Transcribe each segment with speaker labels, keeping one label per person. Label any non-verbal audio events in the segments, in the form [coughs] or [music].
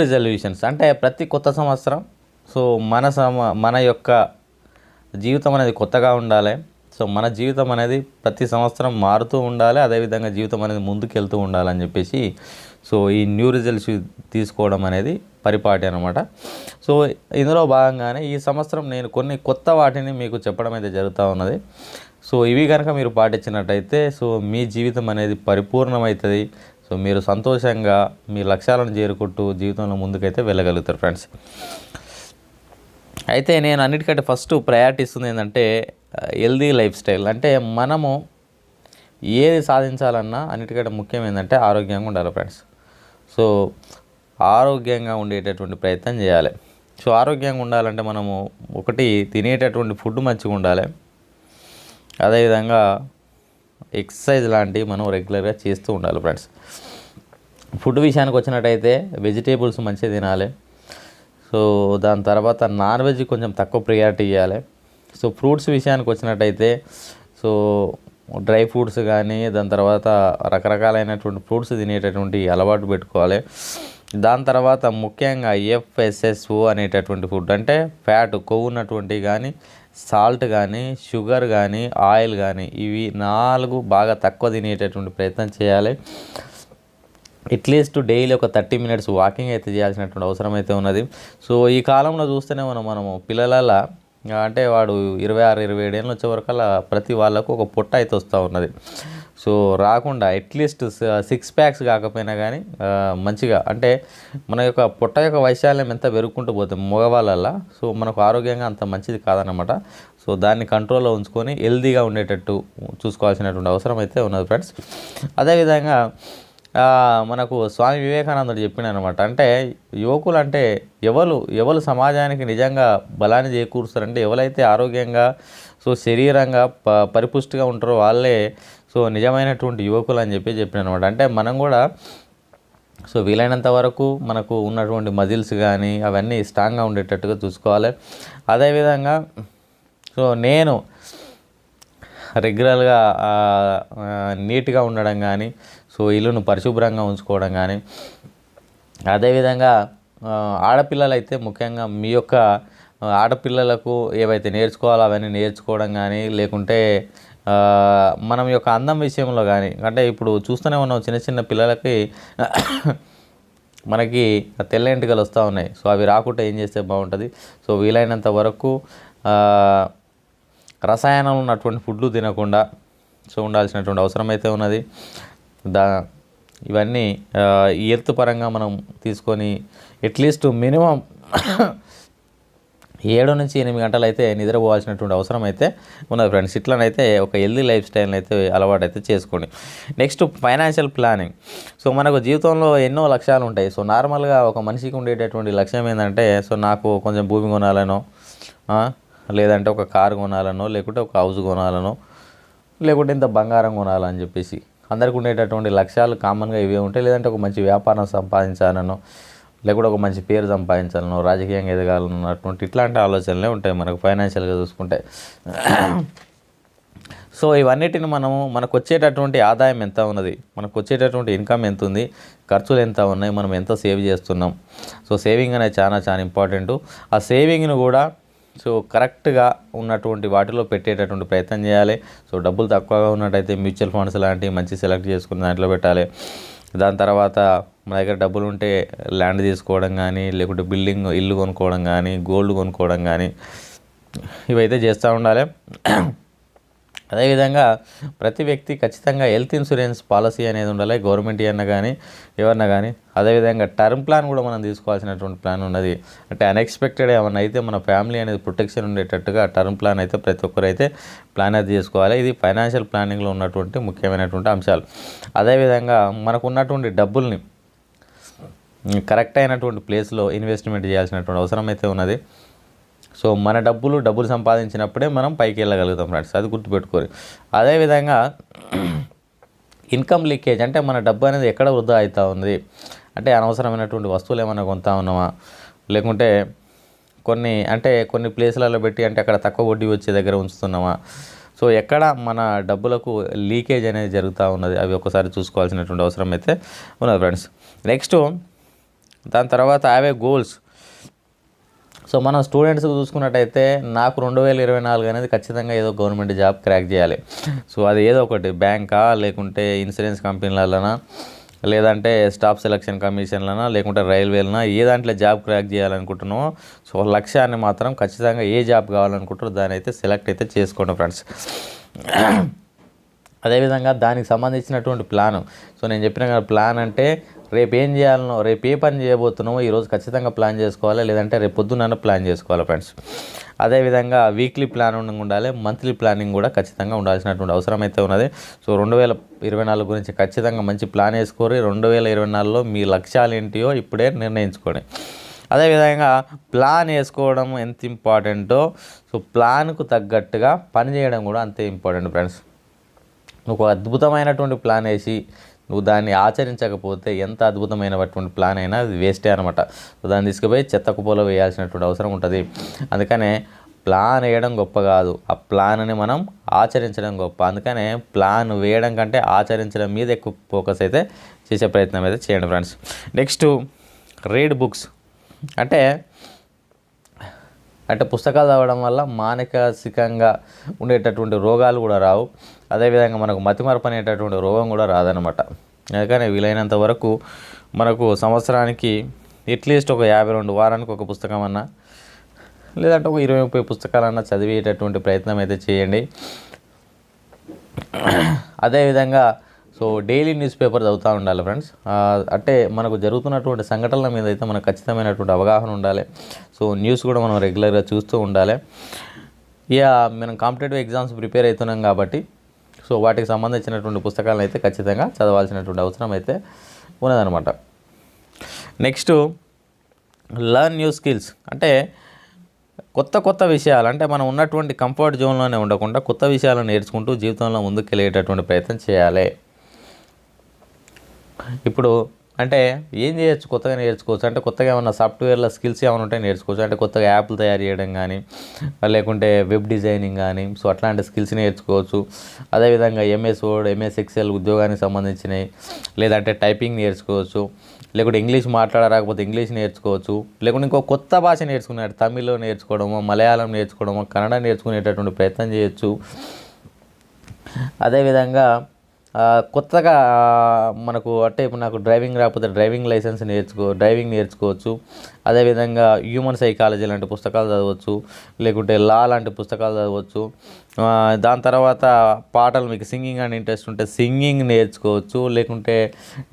Speaker 1: Resolutions అంటే ప్రతి కొత్త సంవత్సరం సో మన సమ మన యొక్క జీవితం అనేది కొత్తగా ఉండాలి. సో మన జీవితం అనేది ప్రతి సంవత్సరం మారుతూ ఉండాలి. అదేవిధంగా జీవితం అనేది ముందుకెళ్తూ ఉండాలని చెప్పేసి సో ఈ న్యూ రిజల్ట్స్ తీసుకోవడం అనేది పరిపాటి అనమాట సో ఇందులో భాగంగానే ఈ సంవత్సరం నేను కొన్ని కొత్త వాటిని మీకు చెప్పడం అయితే జరుగుతూ ఉన్నది. సో ఇవి కనుక మీరు పాటించినట్టయితే సో మీ జీవితం అనేది పరిపూర్ణమవుతుంది. సో మీరు సంతోషంగా మీ లక్ష్యాలను చేరుకుంటూ జీవితంలో ముందుకైతే వెళ్ళగలుగుతారు ఫ్రెండ్స్. అయితే నేను అన్నిటికంటే ఫస్ట్ ప్రయారిటీ ఇస్తుంది ఏంటంటే హెల్దీ లైఫ్ స్టైల్ అంటే మనము ఏది సాధించాలన్నా అన్నిటికంటే ముఖ్యం ఏంటంటే ఆరోగ్యంగా ఉండాలి ఫ్రెండ్స్. సో ఆరోగ్యంగా ఉండేటటువంటి ప్రయత్నం చేయాలి. సో ఆరోగ్యంగా ఉండాలంటే మనము ఒకటి తినేటటువంటి ఫుడ్ మంచిగా ఉండాలి. అదేవిధంగా ఎక్సర్సైజ్ లాంటివి మనం రెగ్యులర్గా చేస్తూ ఉండాలి ఫ్రెండ్స్. ఫుడ్ విషయానికి వచ్చినట్టయితే వెజిటేబుల్స్ మంచిగా తినాలి. సో దాని తర్వాత నాన్ వెజ్ కొంచెం తక్కువ ప్రియారిటీ ఇవ్వాలి సో ఫ్రూట్స్ విషయానికి వచ్చినట్టయితే సో డ్రై ఫ్రూట్స్ కానీ దాని తర్వాత రకరకాలైనటువంటి ఫ్రూట్స్ తినేటటువంటి అలవాటు పెట్టుకోవాలి. దాని తర్వాత ముఖ్యంగా ఎఫ్ఎస్ఎస్ఓ అనేటటువంటి ఫుడ్ అంటే ఫ్యాట్ కొవ్వు ఉన్నటువంటి కానీ సాల్ట్ కానీ షుగర్ కానీ ఆయిల్ కానీ ఇవి నాలుగు బాగా తక్కువ తినేటటువంటి ప్రయత్నం చేయాలి. అట్లీస్ట్ డైలీ ఒక థర్టీ మినిట్స్ వాకింగ్ అయితే చేయాల్సినటువంటి అవసరం అయితే ఉన్నది. సో ఈ కాలంలో చూస్తేనే మనం మనము పిల్లల అంటే వాడు ఇరవై ఆరు ఇరవై ఏడు ఏళ్ళు వచ్చే అలా ప్రతి వాళ్ళకు ఒక పొట్ట అయితే వస్తూ ఉన్నది. సో రాకుండా అట్లీస్ట్ సిక్స్ ప్యాక్స్ కాకపోయినా కానీ మంచిగా అంటే మన యొక్క పొట్ట యొక్క వైశాల్యం ఎంత పెరుగుకుంటూ పోతుంది మగవాళ్ళల్లో సో మనకు ఆరోగ్యంగా అంత మంచిది కాదనమాట సో దాన్ని కంట్రోల్లో ఉంచుకొని హెల్దీగా ఉండేటట్టు చూసుకోవాల్సినటువంటి అవసరం అయితే ఉన్నది ఫ్రెండ్స్ అదేవిధంగా మనకు స్వామి వివేకానందుడు చెప్పినమాట అంటే యువకులు అంటే ఎవరు ఎవరు సమాజానికి నిజంగా బలాన్ని చేకూరుస్తారంటే ఎవరైతే ఆరోగ్యంగా సో శరీరంగా ప పరిపుష్టిగా ఉంటారో వాళ్ళే సో నిజమైనటువంటి యువకులు అని చెప్పి చెప్పిన అనమాట అంటే మనం కూడా సో వీలైనంత వరకు మనకు ఉన్నటువంటి మజిల్స్ కానీ అవన్నీ స్ట్రాంగ్గా ఉండేటట్టుగా చూసుకోవాలి. అదేవిధంగా సో నేను రెగ్యులర్గా నీట్గా ఉండడం కానీ సో ఇల్లును పరిశుభ్రంగా ఉంచుకోవడం కానీ అదేవిధంగా ఆడపిల్లలు అయితే ముఖ్యంగా మీ యొక్క ఆడపిల్లలకు ఏవైతే నేర్చుకోవాలో అవన్నీ నేర్చుకోవడం కానీ లేకుంటే మనం యొక్క అందం విషయంలో కానీ అంటే ఇప్పుడు చూస్తూనే ఉన్నాం చిన్న చిన్న పిల్లలకి [coughs] మనకి తెల్ల ఎంటుకలు వస్తూ ఉన్నాయి. సో అవి రాకుండా ఏం చేస్తే బాగుంటుంది? సో వీలైనంత వరకు రసాయనం ఉన్నటువంటి ఫుడ్లు తినకుండా సో ఉండాల్సినటువంటి అవసరం అయితే ఉన్నది. దా ఇవన్నీ ఈ హెల్త్ పరంగా మనం తీసుకొని అట్లీస్ట్ మినిమం ఏడు నుంచి ఎనిమిది గంటలు అయితే నిద్రపోవాల్సినటువంటి అవసరం అయితే ఉన్నది ఫ్రెండ్స్. ఇట్లనైతే ఒక హెల్దీ లైఫ్ స్టైల్ని అయితే అలవాటు అయితే చేసుకోండి. నెక్స్ట్ ఫైనాన్షియల్ ప్లానింగ్ సో మనకు జీవితంలో ఎన్నో లక్ష్యాలు ఉంటాయి. సో నార్మల్గా ఒక మనిషికి ఉండేటటువంటి లక్ష్యం ఏంటంటే సో నాకు కొంచెం భూమి కొనాలనో లేదంటే ఒక కారు కొనాలనో లేకుంటే ఒక హౌస్ కొనాలనో లేకుంటే ఇంత బంగారం కొనాలని చెప్పేసి. అందరికి ఉండేటటువంటి లక్ష్యాలు కామన్గా ఇవే ఉంటాయి. లేదంటే ఒక మంచి వ్యాపారం సంపాదించాలనో లేకపోతే ఒక మంచి పేరు సంపాదించాలనో రాజకీయంగా ఎదగాలన్నటువంటి ఇట్లాంటి ఆలోచనలే ఉంటాయి మనకు ఫైనాన్షియల్గా చూసుకుంటే. సో ఇవన్నిటిని మనము మనకు వచ్చేటటువంటి ఆదాయం ఎంత ఉన్నది మనకు వచ్చేటటువంటి ఇన్కమ్ ఎంత ఉంది ఖర్చులు ఎంత ఉన్నాయి మనం ఎంత సేవ్ చేస్తున్నాం. సో సేవింగ్ అనేది చాలా చాలా ఇంపార్టెంట్ ఆ సేవింగ్ను కూడా సో కరెక్ట్గా ఉన్నటువంటి వాటిలో పెట్టేటటువంటి ప్రయత్నం చేయాలి. సో డబ్బులు తక్కువగా ఉన్నట్టయితే మ్యూచువల్ ఫండ్స్ లాంటివి మంచి సెలెక్ట్ చేసుకుని దాంట్లో పెట్టాలి. దాని తర్వాత మన దగ్గర డబ్బులు ఉంటే ల్యాండ్ తీసుకోవడం కానీ లేకుంటే బిల్డింగ్ ఇల్లు కొనుక్కోవడం కానీ గోల్డ్ కొనుక్కోవడం కానీ ఇవైతే చేస్తూ ఉండాలి. అదేవిధంగా ప్రతి వ్యక్తి ఖచ్చితంగా హెల్త్ ఇన్సూరెన్స్ పాలసీ అనేది ఉండాలి గవర్నమెంట్ అన్న కానీ ఎవరన్నా కానీ. అదేవిధంగా టర్మ్ ప్లాన్ కూడా మనం తీసుకోవాల్సినటువంటి ప్లాన్ ఉన్నది. అంటే అన్ఎక్స్పెక్టెడ్ ఏమన్నా అయితే మన ఫ్యామిలీ అనేది ప్రొటెక్షన్ ఉండేటట్టుగా టర్మ్ ప్లాన్ అయితే ప్రతి ఒక్కరైతే ప్లాన్ అయితే చేసుకోవాలి ఇది ఫైనాన్షియల్ ప్లానింగ్లో ఉన్నటువంటి ముఖ్యమైనటువంటి అంశాలు. అదేవిధంగా మనకు ఉన్నటువంటి డబ్బుల్ని కరెక్ట్ అయినటువంటి ప్లేస్లో ఇన్వెస్ట్మెంట్ చేయాల్సినటువంటి అవసరం అయితే ఉన్నది. సో మన డబ్బులు డబ్బులు సంపాదించినప్పుడే మనం పైకి వెళ్ళగలుగుతాం ఫ్రెండ్స్. అది గుర్తుపెట్టుకోరు. అదేవిధంగా ఇన్కమ్ లీకేజ్ అంటే మన డబ్బు అనేది ఎక్కడ వృధా అవుతూ ఉంది? అంటే అనవసరమైనటువంటి వస్తువులు ఏమైనా కొంటా ఉన్నామా? లేకుంటే కొన్ని అంటే కొన్ని ప్లేసులలో పెట్టి అంటే అక్కడ తక్కువ వడ్డీ వచ్చే దగ్గర ఉంచుతున్నామా? సో ఎక్కడ మన డబ్బులకు లీకేజ్ అనేది జరుగుతూ ఉన్నది? అవి ఒకసారి చూసుకోవాల్సినటువంటి అవసరం అయితే ఉన్నది ఫ్రెండ్స్. నెక్స్ట్ దాని తర్వాత అవే గోల్స్ సో మనం స్టూడెంట్స్ చూసుకున్నట్టయితే నాకు రెండు వేల ఇరవై నాలుగు అనేది ఖచ్చితంగా ఏదో గవర్నమెంట్ జాబ్ క్రాక్ చేయాలి. సో అది ఏదో ఒకటి బ్యాంకా లేకుంటే ఇన్సూరెన్స్ కంపెనీలలోనా లేదంటే స్టాఫ్ సెలక్షన్ కమిషన్లనా లేకుంటే రైల్వేలనా ఏ దాంట్లో జాబ్ క్రాక్ చేయాలనుకుంటున్నామో సో లక్ష్యాన్ని మాత్రం ఖచ్చితంగా ఏ జాబ్ కావాలనుకుంటారో దాని అయితే సెలెక్ట్ అయితే చేసుకోండి ఫ్రెండ్స్ అదేవిధంగా దానికి సంబంధించినటువంటి ప్లాను సో నేను చెప్పిన ప్లాన్ అంటే రేపు ఏం చేయాలనో రేపు ఏ పని చేయబోతున్నామో ఈరోజు ఖచ్చితంగా ప్లాన్ చేసుకోవాలి లేదంటే రేపు పొద్దున్న ప్లాన్ చేసుకోవాలి ఫ్రెండ్స్. అదేవిధంగా వీక్లీ ప్లాన్ ఉండాలి మంత్లీ ప్లానింగ్ కూడా ఖచ్చితంగా ఉండాల్సినటువంటి అవసరం అయితే ఉన్నది. సో రెండు వేల ఇరవై నాలుగు గురించి ఖచ్చితంగా మంచి ప్లాన్ వేసుకోరి రెండు వేల ఇరవై నాలుగులో మీ లక్ష్యాలు ఏంటియో ఇప్పుడే నిర్ణయించుకోండి. అదేవిధంగా ప్లాన్ వేసుకోవడం ఎంత ఇంపార్టెంటో సో ప్లాన్కు తగ్గట్టుగా పని చేయడం కూడా అంతే ఇంపార్టెంట్ ఫ్రెండ్స్. నువ్వు అద్భుతమైనటువంటి ప్లాన్ వేసి నువ్వు దాన్ని ఆచరించకపోతే ఎంత అద్భుతమైనటువంటి ప్లాన్ అయినా అది వేస్టే అనమాట దాన్ని తీసుకుపోయి చెత్త కుప్పలో వేయాల్సినటువంటి అవసరం ఉంటుంది. అందుకనే ప్లాన్ వేయడం గొప్ప కాదు. ఆ ప్లాన్ని మనం ఆచరించడం గొప్ప. అందుకనే ప్లాన్ వేయడం కంటే ఆచరించడం మీద ఎక్కువ ఫోకస్ అయితే చేసే ప్రయత్నం అయితే చేయండి ఫ్రెండ్స్. Next read books. అంటే అంటే పుస్తకాలు చదవడం వల్ల మానసికంగా ఉండేటటువంటి రోగాలు కూడా రావు. అదేవిధంగా మనకు మతిమరపు అనేటటువంటి రోగం కూడా రాదనమాట అందుకని వీలైనంత వరకు మనకు సంవత్సరానికి అట్లీస్ట్ ఒక యాభై రెండు వారానికి ఒక పుస్తకం అన్నా లేదంటే ఒక ఇరవై ముప్పై పుస్తకాలన్నా చదివేటటువంటి ప్రయత్నం అయితే చేయండి. అదేవిధంగా సో డైలీ న్యూస్ పేపర్ చదువుతూ ఉండాలి ఫ్రెండ్స్. అంటే మనకు జరుగుతున్నటువంటి సంఘటనల మీద అయితే మనకు ఖచ్చితమైనటువంటి అవగాహన ఉండాలి. సో న్యూస్ కూడా మనం రెగ్యులర్గా చూస్తూ ఉండాలి. ఇక మనం కాంపిటేటివ్ ఎగ్జామ్స్ ప్రిపేర్ అవుతున్నాం కాబట్టి సో వాటికి సంబంధించినటువంటి పుస్తకాలను అయితే ఖచ్చితంగా చదవాల్సినటువంటి అవసరం అయితే ఉన్నదనమాట నెక్స్ట్ లర్న్ న్యూ స్కిల్స్ అంటే కొత్త కొత్త విషయాలు అంటే మనం ఉన్నటువంటి కంఫర్ట్ జోన్లోనే ఉండకుండా కొత్త విషయాలను నేర్చుకుంటూ జీవితంలో ముందుకు వెళ్ళేటటువంటి ప్రయత్నం చేయాలి. ఇప్పుడు అంటే ఏం చేయొచ్చు? కొత్తగా నేర్చుకోవచ్చు. అంటే కొత్తగా ఏమన్నా సాఫ్ట్వేర్లో స్కిల్స్ ఏమైనా ఉంటే నేర్చుకోవచ్చు. అంటే కొత్తగా యాప్లు తయారు చేయడం కానీ లేకుంటే వెబ్ డిజైనింగ్ కానీ సో అట్లాంటి స్కిల్స్ నేర్చుకోవచ్చు. అదేవిధంగా ఎంఎస్ వర్డ్ ఎంఎస్ ఎక్సెల్ ఉద్యోగానికి సంబంధించినవి లేదంటే టైపింగ్ నేర్చుకోవచ్చు. లేకుంటే ఇంగ్లీష్ మాట్లాడరాకపోతే ఇంగ్లీష్ నేర్చుకోవచ్చు. లేకుంటే ఇంకో కొత్త భాష నేర్చుకున్నాడు తమిళ్ నేర్చుకోవడమో మలయాళం నేర్చుకోవడమో కన్నడ నేర్చుకునేటటువంటి ప్రయత్నం చేయొచ్చు. అదేవిధంగా కొత్తగా మనకు అంటే ఇప్పుడు నాకు డ్రైవింగ్ రాకపోతే డ్రైవింగ్ లైసెన్స్ నేర్చుకో డ్రైవింగ్ నేర్చుకోవచ్చు. అదేవిధంగా హ్యూమన్ సైకాలజీ లాంటి పుస్తకాలు చదవచ్చు లేకుంటే లా లాంటి పుస్తకాలు చదవచ్చు. దాని తర్వాత పాటలు మీకు సింగింగ్ అని ఇంట్రెస్ట్ ఉంటే సింగింగ్ నేర్చుకోవచ్చు లేకుంటే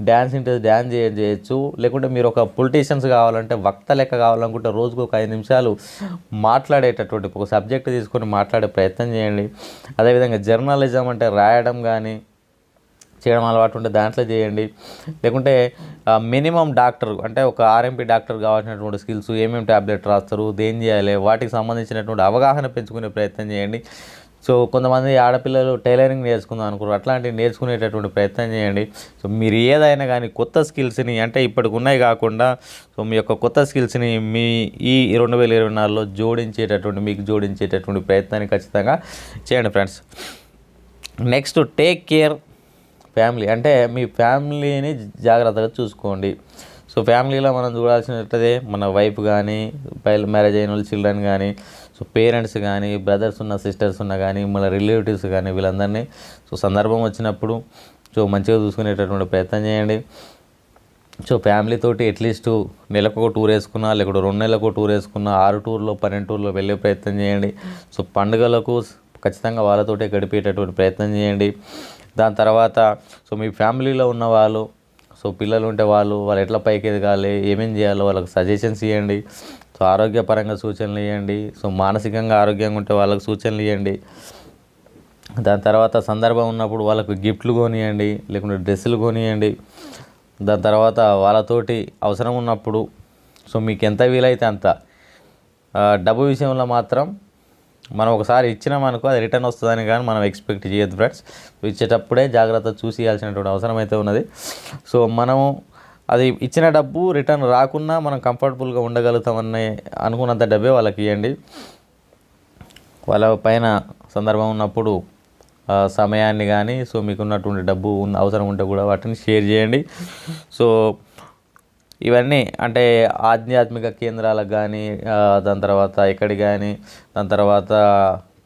Speaker 1: డ్యాన్స్ ఇంట్రెస్ట్ డ్యాన్స్ చేయొచ్చు లేకుంటే మీరు ఒక పొలిటీషియన్స్ కావాలంటే వక్త లెక్క కావాలనుకుంటే రోజుకు ఒక ఐదు నిమిషాలు మాట్లాడేటటువంటి ఒక సబ్జెక్ట్ తీసుకొని మాట్లాడే ప్రయత్నం చేయండి. అదేవిధంగా జర్నలిజం అంటే రాయడం కానీ చేయడం అలవాటు ఉంటే దాంట్లో చేయండి. లేకుంటే మినిమం డాక్టర్ అంటే ఒక ఆర్ఎంపీ డాక్టర్ కావాల్సినటువంటి స్కిల్స్ ఏమేమి ట్యాబ్లెట్ రాస్తారు దేం చేయాలి వాటికి సంబంధించినటువంటి అవగాహన పెంచుకునే ప్రయత్నం చేయండి. సో కొంతమంది ఆడపిల్లలు టైలరింగ్ నేర్చుకుందాం అనుకోరు అట్లాంటివి నేర్చుకునేటటువంటి ప్రయత్నం చేయండి. సో మీరు ఏదైనా కానీ కొత్త స్కిల్స్ని అంటే ఇప్పటికి ఉన్నాయి కాకుండా సో మీ యొక్క కొత్త స్కిల్స్ని మీ ఈ రెండు వేల ఇరవై నాలుగులో జోడించేటటువంటి మీకు జోడించేటటువంటి ప్రయత్నాన్ని ఖచ్చితంగా చేయండి friends. Next take care family. అంటే మీ ఫ్యామిలీని జాగ్రత్తగా చూసుకోండి. సో ఫ్యామిలీలో మనం చూడాల్సినట్లయితే మన వైఫ్ కానీ పైల మ్యారేజ్ అయిన వాళ్ళు చిల్డ్రన్ కానీ సో పేరెంట్స్ కానీ బ్రదర్స్ ఉన్న సిస్టర్స్ ఉన్న కానీ మన రిలేటివ్స్ కానీ వీళ్ళందరినీ సో సందర్భం వచ్చినప్పుడు సో మంచిగా చూసుకునేటటువంటి ప్రయత్నం చేయండి. సో ఫ్యామిలీతోటి అట్లీస్ట్ నెలకు ఒక టూర్ వేసుకున్నా లేకపోతే రెండు నెలలకు టూర్ వేసుకున్నా ఆరు టూర్లో పన్నెండు టూర్లో వెళ్ళే ప్రయత్నం చేయండి. సో పండుగలకు ఖచ్చితంగా వాళ్ళతోటే గడిపేటటువంటి ప్రయత్నం చేయండి. దాని తర్వాత సో మీ ఫ్యామిలీలో ఉన్న వాళ్ళు సో పిల్లలు ఉంటే వాళ్ళు వాళ్ళు ఎట్లా పైకి ఎదగాలి ఏమేం చేయాలో వాళ్ళకి సజెషన్స్ ఇవ్వండి సో ఆరోగ్యపరంగా సూచనలు ఇవ్వండి సో మానసికంగా ఆరోగ్యంగా ఉంటే వాళ్ళకి సూచనలు ఇవ్వండి దాని తర్వాత సందర్భం ఉన్నప్పుడు వాళ్ళకు గిఫ్ట్లు కొనియండి లేకుంటే డ్రెస్సులు కొనియండి. దాని తర్వాత వాళ్ళతోటి అవసరం ఉన్నప్పుడు సో మీకు ఎంత వీలైతే అంత. డబ్బు విషయంలో మాత్రం మనం ఒకసారి ఇచ్చినామనుకో అది రిటర్న్ వస్తుందని కానీ మనం ఎక్స్పెక్ట్ చేయొద్దు ఫ్రెండ్స్. ఇచ్చేటప్పుడే జాగ్రత్త చూసి ఇవ్వాల్సినటువంటి అవసరం అయితే ఉన్నది. సో మనము అది ఇచ్చిన డబ్బు రిటర్న్ రాకున్నా మనం కంఫర్టబుల్గా ఉండగలుగుతామని అనుకున్నంత డబ్బే వాళ్ళకి ఇవ్వండి వాళ్ళ పైన సందర్భం ఉన్నప్పుడు సమయాన్ని కానీ సో మీకున్నటువంటి డబ్బు అవసరం ఉంటే కూడా వాటిని షేర్ చేయండి. సో ఇవన్నీ అంటే ఆధ్యాత్మిక కేంద్రాలకు కానీ దాని తర్వాత ఎక్కడికి కానీ దాని తర్వాత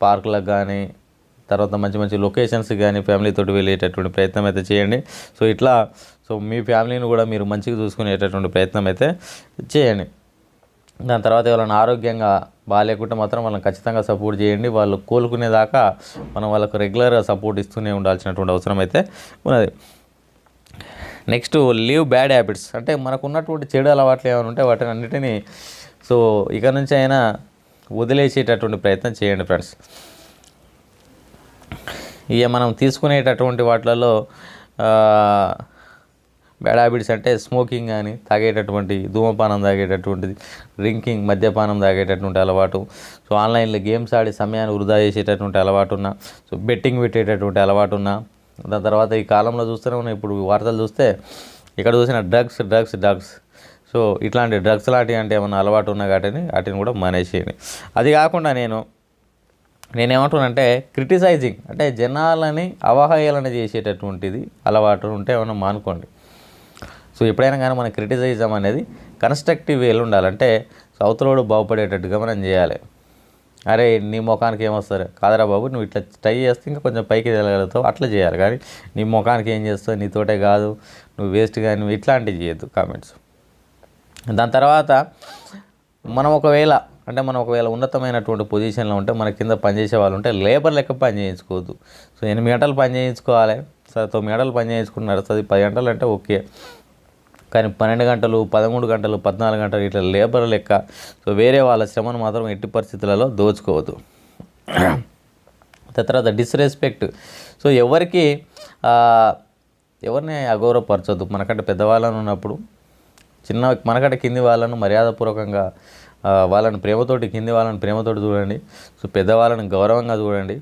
Speaker 1: పార్కులకు కానీ తర్వాత మంచి మంచి లొకేషన్స్ కానీ ఫ్యామిలీతో వెళ్ళేటటువంటి ప్రయత్నం అయితే చేయండి. సో ఇట్లా సో మీ ఫ్యామిలీని కూడా మీరు మంచిగా చూసుకునేటటువంటి ప్రయత్నం అయితే చేయండి. దాని తర్వాత ఎవరైనా ఆరోగ్యంగా బాగాలేకుంటే మాత్రం వాళ్ళని ఖచ్చితంగా సపోర్ట్ చేయండి. వాళ్ళు కోలుకునేదాకా మనం వాళ్ళకు రెగ్యులర్గా సపోర్ట్ ఇస్తూనే ఉండాల్సినటువంటి అవసరం అయితే ఉన్నది. Next leave bad habits. అంటే మనకు ఉన్నటువంటి చెడు అలవాట్లు ఏమైనా ఉంటే వాటిని అన్నిటినీ సో ఇక నుంచి అయినా వదిలేసేటటువంటి ప్రయత్నం చేయండి ఫ్రెండ్స్. ఇక మనం తీసుకునేటటువంటి వాటిలలో బ్యాడ్ హ్యాబిట్స్ అంటే స్మోకింగ్ కానీ తాగేటటువంటి ధూమపానం తాగేటటువంటిది డ్రింకింగ్ మద్యపానం తాగేటటువంటి అలవాటు సో ఆన్లైన్లో గేమ్స్ ఆడి సమయాన్ని వృధా చేసేటటువంటి అలవాటు ఉన్నా సో బెట్టింగ్ పెట్టేటటువంటి అలవాటు ఉన్నా దాని తర్వాత ఈ కాలంలో చూస్తూనే ఉన్నాయి. ఇప్పుడు వార్తలు చూస్తే ఇక్కడ చూసిన డ్రగ్స్ డ్రగ్స్ డ్రగ్స్. సో ఇట్లాంటి డ్రగ్స్ లాంటివి అంటే ఏమైనా అలవాటు ఉన్నా కాబట్టి వాటిని కూడా మానేసేయండి. అది కాకుండా నేను నేనేమంటున్నానంటే క్రిటిసైజింగ్ అంటే జనాలని అవహేళన చేసేటటువంటిది అలవాటు ఉంటే ఏమైనా మానుకోండి. సో ఎప్పుడైనా కానీ మన క్రిటిసైజం అనేది కన్స్ట్రక్టివ్ వేలు ఉండాలంటే సౌత్లోడు బాగుపడేటట్టుగా మనం చేయాలి. అరే నీ ముఖానికి ఏమొస్తారు? కాదరా బాబు నువ్వు ఇట్లా ట్రై చేస్తే ఇంకా కొంచెం పైకి వెళ్ళగలుగుతావు అట్లా చేయాలి. కానీ నీ ముఖానికి ఏం చేస్తావు? నీతోటే కాదు. నువ్వు వేస్ట్ కానీ నువ్వు ఇట్లాంటివి చేయొద్దు కామెంట్స్ దాని తర్వాత మనం ఒకవేళ అంటే మనం ఒకవేళ ఉన్నతమైనటువంటి పొజిషన్లో ఉంటే మన కింద పనిచేసే వాళ్ళు ఉంటే లేబర్ లెక్క పని చేయించుకోవద్దు. సో ఎనిమిది గంటలు పని చేయించుకోవాలి. సరే తొమ్మిది గంటలు పని చేయించుకుని నడుస్తుంది పది గంటలు అంటే ఓకే. కానీ పన్నెండు గంటలు పదమూడు గంటలు పద్నాలుగు గంటలు ఇట్లా లేబర్ లెక్క. సో వేరే వాళ్ళ శ్రమను మాత్రం ఎట్టి పరిస్థితులలో దోచుకోవద్దు. తర్వాత డిస్రెస్పెక్ట్ సో ఎవరికి ఎవరిని అగౌరవపరచొద్దు? మనకంటే పెద్దవాళ్ళని ఉన్నప్పుడు చిన్న మనకంటే కింది వాళ్ళను మర్యాదపూర్వకంగా వాళ్ళని ప్రేమతోటి కింది వాళ్ళని ప్రేమతోటి చూడండి. సో పెద్దవాళ్ళని గౌరవంగా చూడండి.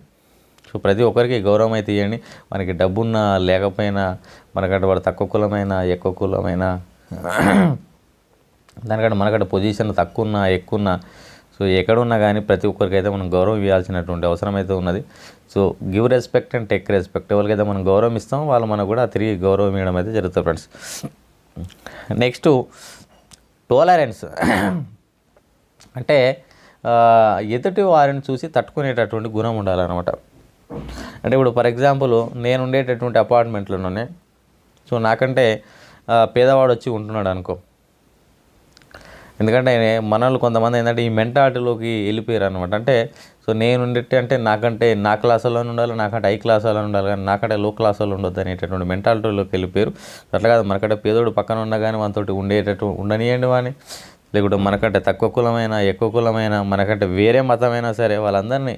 Speaker 1: సో ప్రతి ఒక్కరికి గౌరవం అయితే ఇవ్వండి. మనకి డబ్బున్నా లేకపోయినా మనకంటే వాడు తక్కువ కులమైన ఎక్కువ కులమైన దానికంటే మనకంటే పొజిషన్ తక్కువ ఉన్నా ఎక్కువ ఉన్నా సో ఎక్కడున్నా కానీ ప్రతి ఒక్కరికి అయితే మనం గౌరవం ఇవ్వాల్సినటువంటి అవసరం అయితే ఉన్నది. So give respect and take respect. ఎవరికైతే మనం గౌరవం ఇస్తాం వాళ్ళు మనకు కూడా తిరిగి గౌరవం ఇవ్వడం అయితే జరుగుతుంది ఫ్రెండ్స్. Next tolerance. అంటే ఎదుటి వారిని చూసి తట్టుకునేటటువంటి గుణం ఉండాలన్నమాట. అంటే ఇప్పుడు ఫర్ ఎగ్జాంపుల్ నేను ఉండేటటువంటి అపార్ట్మెంట్లోనే సో నాకంటే పేదవాడు వచ్చి ఉంటున్నాడు అనుకో. ఎందుకంటే మనల్ని కొంతమంది ఏంటంటే ఈ మెంటాలిటీలోకి వెళ్ళిపోయారు అనమాట అంటే సో నేను ఉండేటి అంటే నాకంటే నా క్లాసులో ఉండాలి నాకంటే ఐ క్లాసులో ఉండాలి కానీ నాకంటే లో క్లాసులో ఉండొద్దు అనేటటువంటి మెంటాలిటీలోకి వెళ్ళిపోయారు. అట్లా కాదు మనకంటే పేదోడు పక్కన ఉన్నా కానీ మనతోటి ఉండేటట్టు ఉండనియండి వాని లేకుంటే మనకంటే తక్కువ కులమైన ఎక్కువ కులమైన మనకంటే వేరే మతమైనా సరే వాళ్ళందరినీ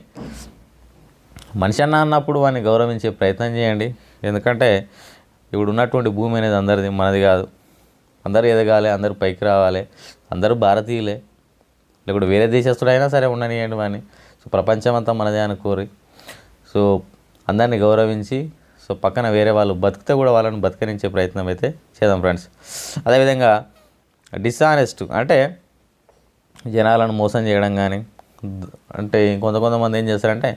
Speaker 1: మనిషి అన్న అన్నప్పుడు వాడిని గౌరవించే ప్రయత్నం చేయండి. ఎందుకంటే ఇప్పుడు ఉన్నటువంటి భూమి అనేది అందరిది మనది కాదు. అందరూ ఎదగాలి అందరూ పైకి రావాలి అందరూ భారతీయులే. లేకుంటే వేరే దేశస్తుడైనా సరే ఉండనియండి వాడిని సో ప్రపంచం అంతా మనదే అనుకోరి సో అందరిని గౌరవించి సో పక్కన వేరే వాళ్ళు బతికితే కూడా వాళ్ళని బతికరించే ప్రయత్నం అయితే చేద్దాం ఫ్రెండ్స్. అదేవిధంగా డిసానెస్ట్ అంటే జనాలను మోసం చేయడం కానీ అంటే కొంత కొంతమంది ఏం చేస్తారంటే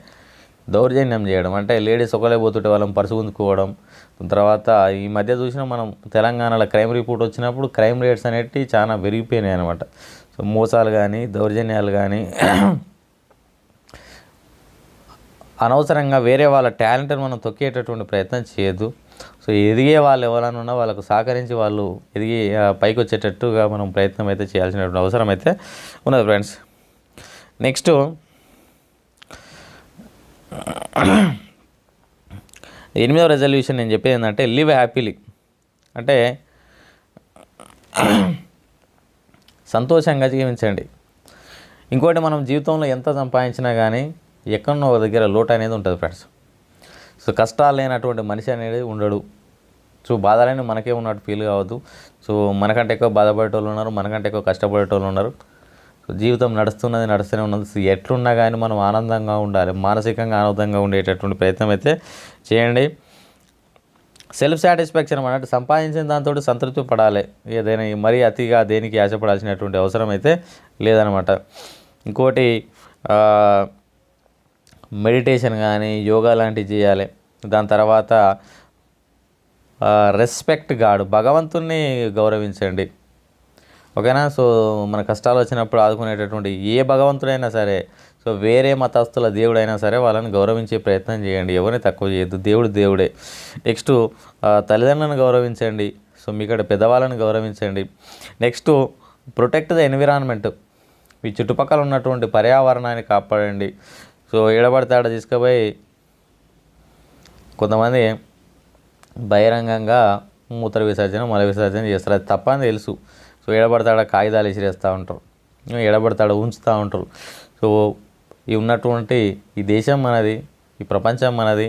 Speaker 1: దౌర్జన్యం చేయడం. అంటే లేడీస్ ఒకలే పోతుంటే వాళ్ళని పరుసుకుందుకోవడం. తర్వాత ఈ మధ్య చూసిన మనం తెలంగాణలో క్రైమ్ రిపోర్ట్ వచ్చినప్పుడు క్రైమ్ రేట్స్ అనేవి చాలా పెరిగిపోయినాయి అనమాట సో మోసాలు కానీ దౌర్జన్యాలు కానీ [clears throat] అనవసరంగా వేరే వాళ్ళ టాలెంట్ని మనం తొక్కేటటువంటి ప్రయత్నం చేయొద్దు. సో ఎదిగే వాళ్ళు ఎవరైనా ఉన్నా వాళ్ళకు సహకరించి వాళ్ళు ఎదిగి పైకి వచ్చేటట్టుగా మనం ప్రయత్నం అయితే చేయాల్సినటువంటి అవసరం అయితే ఉన్నది ఫ్రెండ్స్ నెక్స్ట్ ఎనిమిదవ రెజల్యూషన్ నేను చెప్పేది ఏంటంటే లివ్ హ్యాపీలీ అంటే సంతోషంగా జీవించండి. ఇంకోటి మనం జీవితంలో ఎంత సంపాదించినా కానీ ఎక్కడో ఒక దగ్గర లోటు అనేది ఉంటుంది ఫ్రెండ్స్ సో కష్టాలు లేనటువంటి మనిషి అనేది ఉండడు. సో బాధలని మనకే ఉన్నట్టు ఫీల్ కావద్దు. సో మనకంటే ఎక్కువ బాధపడేటోళ్ళు ఉన్నారు మనకంటే ఎక్కువ కష్టపడేటోళ్ళు ఉన్నారు. సో జీవితం నడుస్తున్నది నడుస్తూనే ఉన్నది. ఎట్లున్నా కానీ మనం ఆనందంగా ఉండాలి మానసికంగా ఆనందంగా ఉండేటటువంటి ప్రయత్నం అయితే చేయండి. సెల్ఫ్ సాటిస్ఫాక్షన్ అన్నట్టు సంపాదించిన దాంతో సంతృప్తి పడాలి. ఏదైనా మరీ అతిగా దేనికి ఆశపడాల్సినటువంటి అవసరం అయితే లేదనమాట. ఇంకోటి మెడిటేషన్ కానీ యోగా లాంటివి చేయాలి. దాని తర్వాత రెస్పెక్ట్ గాడు భగవంతుణ్ణి గౌరవించండి. ఓకేనా? సో మన కష్టాలు వచ్చినప్పుడు ఆదుకునేటటువంటి ఏ భగవంతుడైనా సరే సో వేరే మతస్థుల దేవుడైనా సరే వాళ్ళని గౌరవించే ప్రయత్నం చేయండి. ఎవరిని తక్కువ చేయొద్దు. దేవుడు దేవుడే. నెక్స్ట్ తల్లిదండ్రులను గౌరవించండి. సో మీ ఇక్కడ పెద్దవాళ్ళని గౌరవించండి. Next protect the environment. మీ చుట్టుపక్కల ఉన్నటువంటి పర్యావరణాన్ని కాపాడండి. సో ఏడబడితే ఆడ తీసుకుపోయి కొంతమంది బహిరంగంగా మూత్ర విసర్జన మల విసర్జన చేస్తారు. అది తప్పని తెలుసు. సో ఎడబడతాడ? కాగితాలు విసిరేస్తూ ఉంటారు. ఎడబడతాడ? ఉంచుతూ ఉంటారు. సో ఈ ఉన్నటువంటి ఈ దేశం మనది ఈ ప్రపంచం మనది.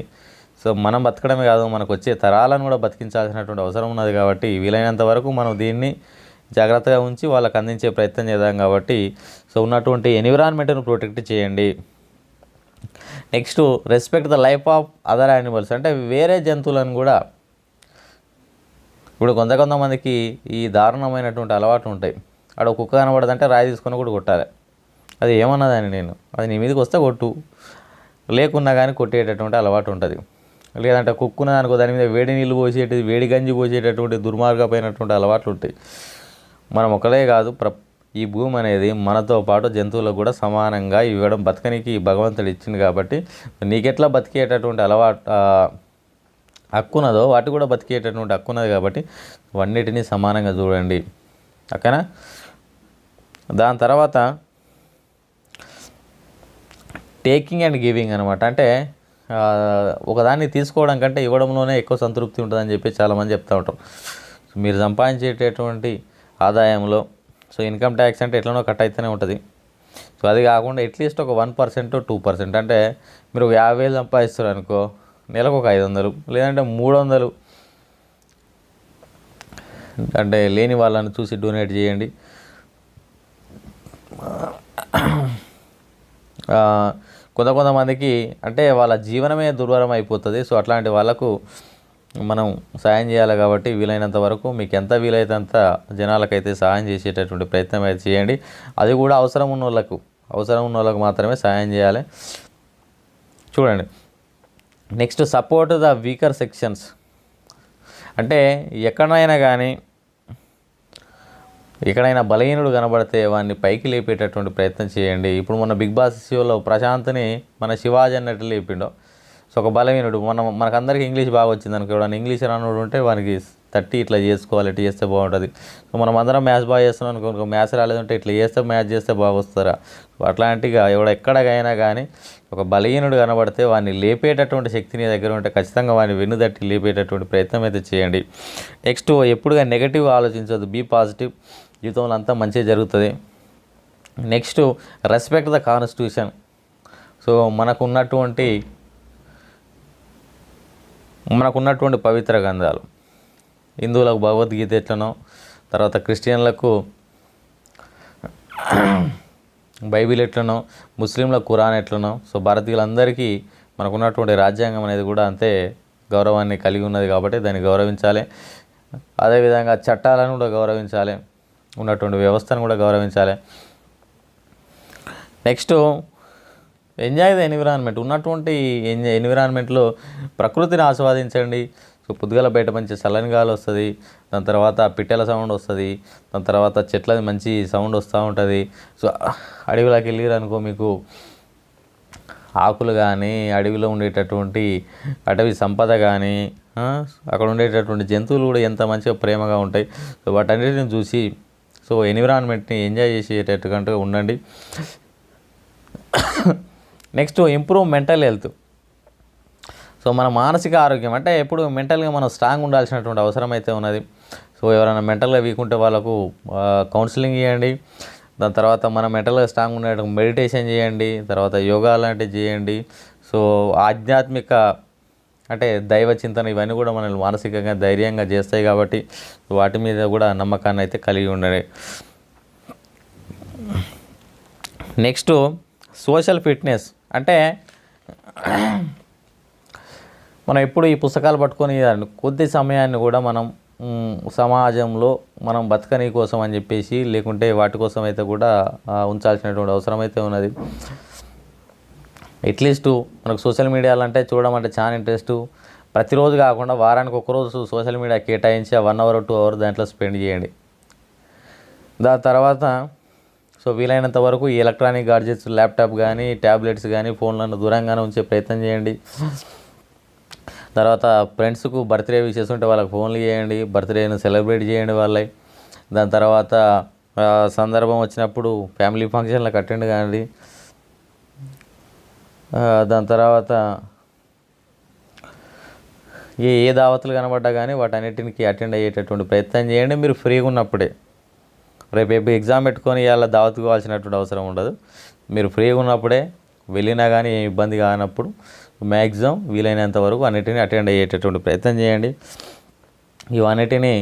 Speaker 1: సో మనం బతకడమే కాదు మనకు వచ్చే తరాలను కూడా బతికించాల్సినటువంటి అవసరం ఉన్నది కాబట్టి వీలైనంత వరకు మనం దీన్ని జాగ్రత్తగా ఉంచి వాళ్ళకి అందించే ప్రయత్నం చేద్దాం కాబట్టి సో ఉన్నటువంటి ఎన్విరాన్మెంట్ను ప్రొటెక్ట్ చేయండి. Next respect the life of other animals. అంటే వేరే జంతువులను కూడా ఇప్పుడు కొంత కొంతమందికి ఈ దారుణమైనటువంటి అలవాటు ఉంటాయి. ఆడ కుక్క కనబడదంటే రాయి తీసుకొని కూడా కొట్టాలి. అది ఏమన్నదని నేను? అది నీ మీదకి వస్తే కొట్టు. లేకున్నా కానీ కొట్టేటటువంటి అలవాటు ఉంటుంది. లేదంటే కుక్కున దానికో దాని మీద వేడి నీళ్ళు పోసేటి వేడి గంజి పోసేటటువంటి దుర్మార్గమైనటువంటి అలవాట్లు ఉంటాయి. మనం ఒకలే కాదు ప్ర ఈ భూమి అనేది మనతో పాటు జంతువులకు కూడా సమానంగా ఇవ్వడం బతకనికి భగవంతుడు ఇచ్చింది కాబట్టి నీకెట్లా బతికేటటువంటి అలవాటు హక్కున్నదో వాటి కూడా బతికేటటువంటి హక్కున్నది కాబట్టి వన్నిటిని సమానంగా చూడండి. ఓకేనా? దాని తర్వాత టేకింగ్ అండ్ గివింగ్ అనమాట అంటే ఒకదాన్ని తీసుకోవడం కంటే ఇవ్వడంలోనే ఎక్కువ సంతృప్తి ఉంటుందని చెప్పి చాలామంది చెప్తూ ఉంటారు. మీరు సంపాదించేటటువంటి ఆదాయంలో సో ఇన్కమ్ ట్యాక్స్ అంటే ఎట్లనో కట్ అయితేనే ఉంటుంది. సో అది కాకుండా అట్లీస్ట్ ఒక వన్ పర్సెంట్ టూ పర్సెంట్. అంటే మీరు ఒక యాభై వేలు సంపాదిస్తారు అనుకో నెలకు ఒక ఐదు వందలు లేదంటే మూడు వందలు అంటే లేని వాళ్ళని చూసి డొనేట్ చేయండి. కొంత కొంతమందికి అంటే వాళ్ళ జీవనమే దుర్వరం అయిపోతుంది. సో అట్లాంటి వాళ్ళకు మనం సాయం చేయాలి కాబట్టి వీలైనంత వరకు మీకు ఎంత వీలైతే అంత జనాలకైతే సహాయం చేసేటటువంటి ప్రయత్నం అయితే చేయండి. అది కూడా అవసరం ఉన్న వాళ్ళకు అవసరం ఉన్న వాళ్ళకు మాత్రమే సాయం చేయాలి. చూడండి. Next support the weaker sections అంటే ఎక్కడైనా కానీ ఎక్కడైనా బలహీనుడు కనబడితే వాడిని పైకి లేపేటటువంటి ప్రయత్నం చేయండి. ఇప్పుడు మన బిగ్ బాస్ షోలో ప్రశాంత్ని మన శివాజీ అన్నట్టు లేపిండో. సో ఒక బలహీనుడు మనం మనకందరికీ ఇంగ్లీష్ బాగా వచ్చింది అనుకో ఇంగ్లీష్ రానుడు ఉంటే వానికి తట్టి ఇట్లా చేసుకోవాలి ఇట్లా చేస్తే బాగుంటుంది. సో మనం అందరం మ్యాచ్ బాగా చేస్తున్నాం అనుకో మ్యాచ్ రాలేదంటే ఇట్లా చేస్తే మ్యాచ్ చేస్తే బాగా వస్తారా? అట్లాంటిగా ఎవడ ఎక్కడికైనా కానీ ఒక బలహీనుడు కనబడితే వాడిని లేపేటటువంటి శక్తి నీ దగ్గర ఉంటే ఖచ్చితంగా వాడిని వెన్నుదట్టి లేపేటటువంటి ప్రయత్నం అయితే చేయండి. నెక్స్ట్ ఎప్పుడుగా నెగటివ్ ఆలోచించదు బీ పాజిటివ్ జీవితంలో అంతా మంచిగా జరుగుతుంది. Next respect the constitution so మనకు ఉన్నటువంటి మనకున్నటువంటి పవిత్ర గ్రంథాలు. హిందువులకు భగవద్గీత ఎట్లనో తర్వాత క్రిస్టియన్లకు బైబిల్ ఎట్లనో ముస్లింల కురాన్ ఎట్లనో సో భారతీయులందరికీ మనకున్నటువంటి రాజ్యాంగం అనేది కూడా అంతే గౌరవాన్ని కలిగి ఉన్నది కాబట్టి దాన్ని గౌరవించాలి. అదేవిధంగా చట్టాలను కూడా గౌరవించాలి. ఉన్నటువంటి వ్యవస్థను కూడా గౌరవించాలి. Next enjoy the environment. ఉన్నటువంటి ఎన్విరాన్మెంట్లో ప్రకృతిని ఆస్వాదించండి. సో పొద్దుగల బయట మంచి చల్లని గాలి వస్తుంది దాని తర్వాత పిట్టెల సౌండ్ వస్తుంది దాని తర్వాత చెట్లది మంచి సౌండ్ వస్తూ ఉంటుంది. సో అడవిలోకి వెళ్ళిరనుకో మీకు ఆకులు కానీ అడవిలో ఉండేటటువంటి అటవీ సంపద కానీ అక్కడ ఉండేటటువంటి జంతువులు కూడా ఎంత మంచిగా ప్రేమగా ఉంటాయి. సో వాటన్నిటిని చూసి సో ఎన్విరాన్మెంట్ని ఎంజాయ్ చేసేటట్టుగా ఉండండి. [coughs] Next improve mental health. So మన మానసిక ఆరోగ్యం అంటే ఎప్పుడు మెంటల్గా మనం స్ట్రాంగ్ ఉండాల్సినటువంటి అవసరం అయితే ఉన్నది. సో ఎవరైనా మెంటల్గా వీక్ ఉంటే వాళ్ళకు కౌన్సిలింగ్ ఇవ్వండి దాని తర్వాత మనం మెంటల్గా స్ట్రాంగ్ ఉండేటప్పుడు మెడిటేషన్ చేయండి. తర్వాత యోగా లాంటివి చేయండి. సో ఆధ్యాత్మిక అంటే దైవ చింతన ఇవన్నీ కూడా మనల్ని మానసికంగా ధైర్యంగా చేస్తాయి కాబట్టి వాటి మీద కూడా నమ్మకాన్ని అయితే కలిగి ఉండండి. నెక్స్ట్ సోషల్ ఫిట్నెస్ అంటే మనం ఎప్పుడు ఈ పుస్తకాలు పట్టుకొని కొద్ది సమయాన్ని కూడా మనం సమాజంలో మనం బతకని కోసం అని చెప్పేసి లేకుంటే వాటి కోసం అయితే కూడా ఉంచాల్సినటువంటి అవసరం అయితే ఉన్నది. అట్లీస్ట్ మనకు సోషల్ మీడియాలో అంటే చూడడం అంటే చాలా ఇంట్రెస్ట్. ప్రతిరోజు కాకుండా వారానికి ఒకరోజు సోషల్ మీడియా కేటాయించి ఆ వన్ అవర్ టూ అవర్ దాంట్లో స్పెండ్ చేయండి. దాని తర్వాత సో వీలైనంత వరకు ఈ ఎలక్ట్రానిక్ గాడ్జెట్స్ ల్యాప్టాప్ కానీ ట్యాబ్లెట్స్ కానీ ఫోన్లను దూరంగానే ఉంచే ప్రయత్నం చేయండి. తర్వాత ఫ్రెండ్స్కు బర్త్డే విషెస్ ఉంటే వాళ్ళకి ఫోన్లు చేయండి బర్త్డేను సెలబ్రేట్ చేయండి వాళ్ళవి దాని తర్వాత సందర్భం వచ్చినప్పుడు ఫ్యామిలీ ఫంక్షన్లకు అటెండ్ కాండి. దాని తర్వాత ఏ ఏ దావతులు కనబడ్డా కానీ వాటన్నిటికి అటెండ్ అయ్యేటటువంటి ప్రయత్నం చేయండి. మీరు ఫ్రీగా ఉన్నప్పుడే. రేపు రేపు ఎగ్జామ్ పెట్టుకొని ఇలా దావత్ కావాల్సినటువంటి అవసరం ఉండదు. మీరు ఫ్రీగా ఉన్నప్పుడే వెళ్ళినా కానీ ఏం ఇబ్బంది కానప్పుడు మ్యాక్సిమం వీలైనంత వరకు అన్నిటిని అటెండ్ అయ్యేటటువంటి ప్రయత్నం చేయండి. ఇవన్నిటిని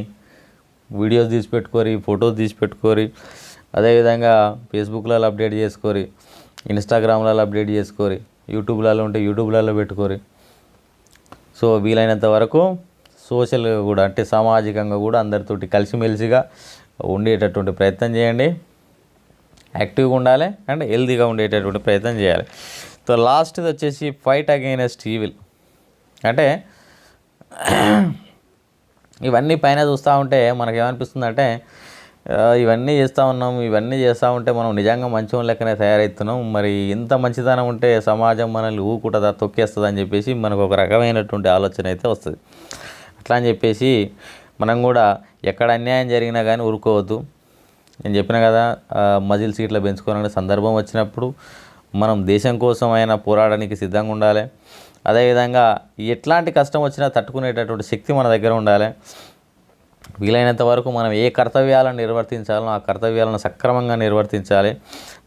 Speaker 1: వీడియోస్ తీసి పెట్టుకోరి ఫొటోస్ తీసి పెట్టుకోరి అదేవిధంగా ఫేస్బుక్లలో అప్డేట్ చేసుకోరి ఇన్స్టాగ్రామ్లలో అప్డేట్ చేసుకోరి యూట్యూబ్లలో ఉంటే యూట్యూబ్లలో పెట్టుకోరి సో వీలైనంత వరకు సోషల్ కూడా అంటే సామాజికంగా కూడా అందరితోటి కలిసిమెలిసిగా ఉండేటటువంటి ప్రయత్నం చేయండి. యాక్టివ్గా ఉండాలి అండ్ హెల్తీగా ఉండేటటువంటి ప్రయత్నం చేయాలి. సో లాస్ట్ది వచ్చేసి ఫైట్ అగైనెస్ట్ ఈవిల్. అంటే ఇవన్నీ పైన చూస్తూ ఉంటే మనకి ఏమనిపిస్తుందంటే ఇవన్నీ చేస్తూ ఉన్నాం ఇవన్నీ చేస్తూ ఉంటే మనం నిజంగా మంచి లెక్కనే తయారవుతున్నాం మరి ఇంత మంచితనం ఉంటే సమాజం మనల్ని ఊకుంటుందా తొక్కేస్తుంది అని చెప్పేసి మనకు ఒక రకమైనటువంటి ఆలోచన అయితే వస్తుంది. అట్లా అని చెప్పేసి మనం కూడా ఎక్కడ అన్యాయం జరిగినా కానీ ఊరుకోవద్దు. నేను చెప్పిన కదా మజిల్ సీట్లు పెంచుకోవాలనే సందర్భం వచ్చినప్పుడు మనం దేశం కోసం అయినా పోరాడడానికి సిద్ధంగా ఉండాలి. అదేవిధంగా ఎట్లాంటి కష్టం వచ్చినా తట్టుకునేటటువంటి శక్తి మన దగ్గర ఉండాలి. వీలైనంత వరకు మనం ఏ కర్తవ్యాలను నిర్వర్తించాలో ఆ కర్తవ్యాలను సక్రమంగా నిర్వర్తించాలి.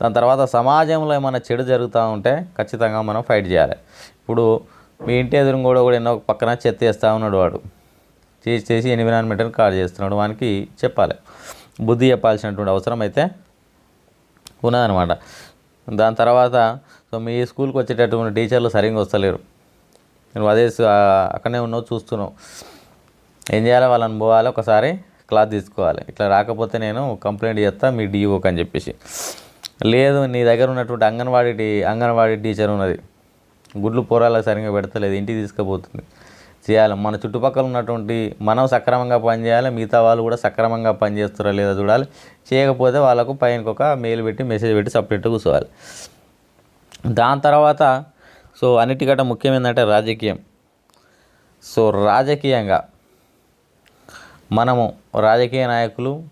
Speaker 1: దాని తర్వాత సమాజంలో ఏమైనా చెడు జరుగుతూ ఉంటే ఖచ్చితంగా మనం ఫైట్ చేయాలి. ఇప్పుడు మీ ఇంటి ఎదురు కూడా కూడా ఎన్నో పక్కన చెత్త వేస్తూ ఉన్నాడు వాడు. చేసి చేసి ఎన్విరాన్మెంట్ని కాల్ చేస్తున్నాడు. వానికి చెప్పాలి. బుద్ధి చెప్పాల్సినటువంటి అవసరం అయితే ఉన్నదనమాట దాని తర్వాత సో మీ స్కూల్కి వచ్చేటటువంటి టీచర్లు సరిగ్గా వస్తలేరు. నువ్వు అదే అక్కడనే ఉన్నావు చూస్తున్నావు. ఏం చేయాలో వాళ్ళని పోవాలి ఒకసారి క్లాత్ తీసుకోవాలి. ఇట్లా రాకపోతే నేను కంప్లైంట్ చేస్తా మీ డిఓకి అని చెప్పేసి. లేదు నీ దగ్గర ఉన్నటువంటి అంగన్వాడీ అంగన్వాడీ టీచర్ ఉన్నది. గుడ్లు పొరాలకు సరిగ్గా పెడతలేదు ఇంటికి తీసుకుపోతుంది. చేయాలి. మన చుట్టుపక్కల ఉన్నటువంటి మనం సక్రమంగా పనిచేయాలి మిగతా వాళ్ళు కూడా సక్రమంగా పనిచేస్తారా లేదా చూడాలి. చేయకపోతే వాళ్ళకు పైనకి ఒక మెయిల్ పెట్టి మెసేజ్ పెట్టి సపరేట్గా కూర్చోవాలి. దాని తర్వాత సో అన్నిటికంటే ముఖ్యం ఏంటంటే రాజకీయం. సో రాజకీయంగా మనము రాజకీయ నాయకులు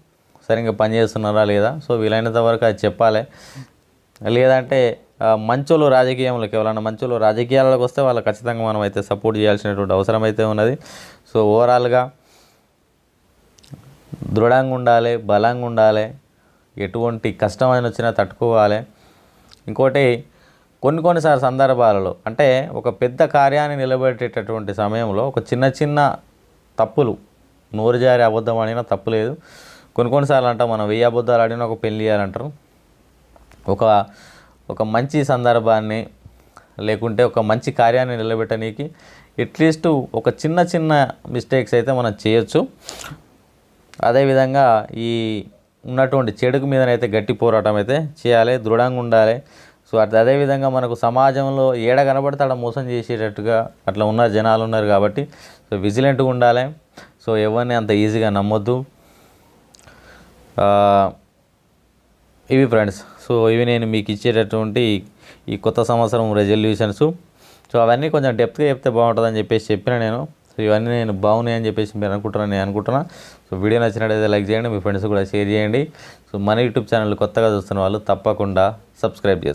Speaker 1: సరిగ్గా పనిచేస్తున్నారా లేదా? సో వీలైనంత వరకు అది చెప్పాలి. లేదంటే మంచోళ్ళు రాజకీయంలోకి ఎవరైనా మంచోళ్ళు రాజకీయాలకు వస్తే వాళ్ళు ఖచ్చితంగా మనం అయితే సపోర్ట్ చేయాల్సినటువంటి అవసరం అయితే ఉన్నది. సో ఓవరాల్గా దృఢంగా ఉండాలి బలంగా ఉండాలి ఎటువంటి కష్టమైన వచ్చినా తట్టుకోవాలి. ఇంకోటి కొన్ని కొన్నిసార్లు సందర్భాలలో అంటే ఒక పెద్ద కార్యాన్ని నిలబెట్టేటటువంటి సమయంలో ఒక చిన్న చిన్న తప్పులు నోరు జారి అబద్ధం ఆడినా తప్పు లేదు. కొన్ని కొన్నిసార్లు అంటాం మనం వెయ్యి అబద్ధాలు ఆడినా ఒక పెళ్ళి చేయాలంటారు. ఒక ఒక మంచి సందర్భాన్ని లేకుంటే ఒక మంచి కార్యాన్ని నిలబెట్టడానికి అట్లీస్ట్ ఒక చిన్న చిన్న మిస్టేక్స్ అయితే మనం చేయొచ్చు. అదేవిధంగా ఈ ఉన్నటువంటి చెడుకు మీదనైతే గట్టి పోరాటం అయితే చేయాలి దృఢంగా ఉండాలి. సో అట్ అదేవిధంగా మనకు సమాజంలో ఏడ కనబడితే ఆడ మోసం చేసేటట్టుగా అట్లా ఉన్న జనాలు ఉన్నారు కాబట్టి సో విజిలెంట్గా ఉండాలి. సో ఎవరిని అంత ఈజీగా నమ్మొద్దు. ఇవి ఫ్రెండ్స్ సో ఇవి నేను మీకు ఇచ్చేటటువంటి ఈ కొత్త సంవత్సరం రెజల్యూషన్స్ సో అవన్నీ కొంచెం డెప్త్గా చెప్తే బాగుంటుందని చెప్పేసి చెప్పిన నేను. సో ఇవన్నీ నేను బాగున్నాయి అని చెప్పేసి మీరు అనుకుంటున్నాను నేను అనుకుంటున్నా. సో వీడియో నచ్చినట్టయితే లైక్ చేయండి మీ ఫ్రెండ్స్ కూడా షేర్ చేయండి. సో మన యూట్యూబ్ ఛానల్ కొత్తగా చూస్తున్న వాళ్ళు తప్పకుండా సబ్స్క్రైబ్ చేసుకోండి.